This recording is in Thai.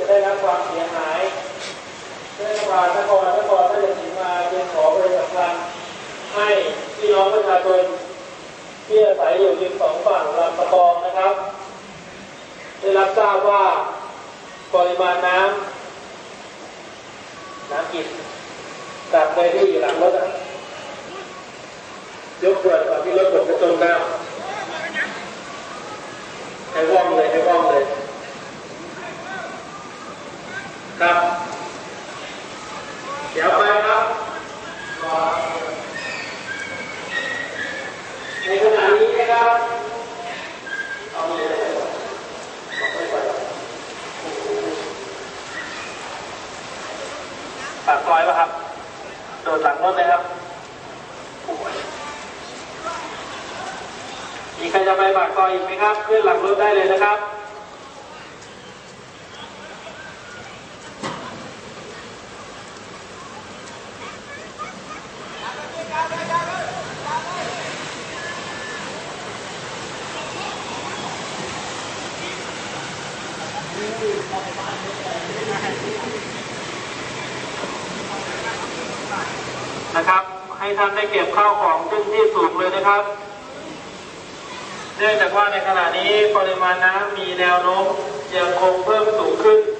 จะได้รับความเสียหายเทศบาลนครนครท่าชสีมาจึงขอบริชาสัมพันให้พี่น้องประชาชนที่อาศัยอยู่ริมสองฝั่งลำตะกองนะครับ ได้รับทราบว่าปริมาณน้ำน้ำกินจากในที่อยู่หลังรถยกเกิดที่รถผมจะจนแล้วไอ้ว่อง ครับ เดี๋ยวไปครับในขณะนี้นะครับเอาเลยไปก่อปากซอยป่ะครับ โดดหลังรถเลยครับ มีใครจะไปปากซอยอีกไหมครับ ขึ้นหลังรถได้เลยนะครับ นะครับ ให้ท่านได้เก็บข้าวของขึ้นที่สูงเลยนะครับ เนื่องจากว่าในขณะนี้ปริมาณน้ำมีแนวโน้มยังคงเพิ่มสูงขึ้นเรื่อยๆนะครับดังนั้น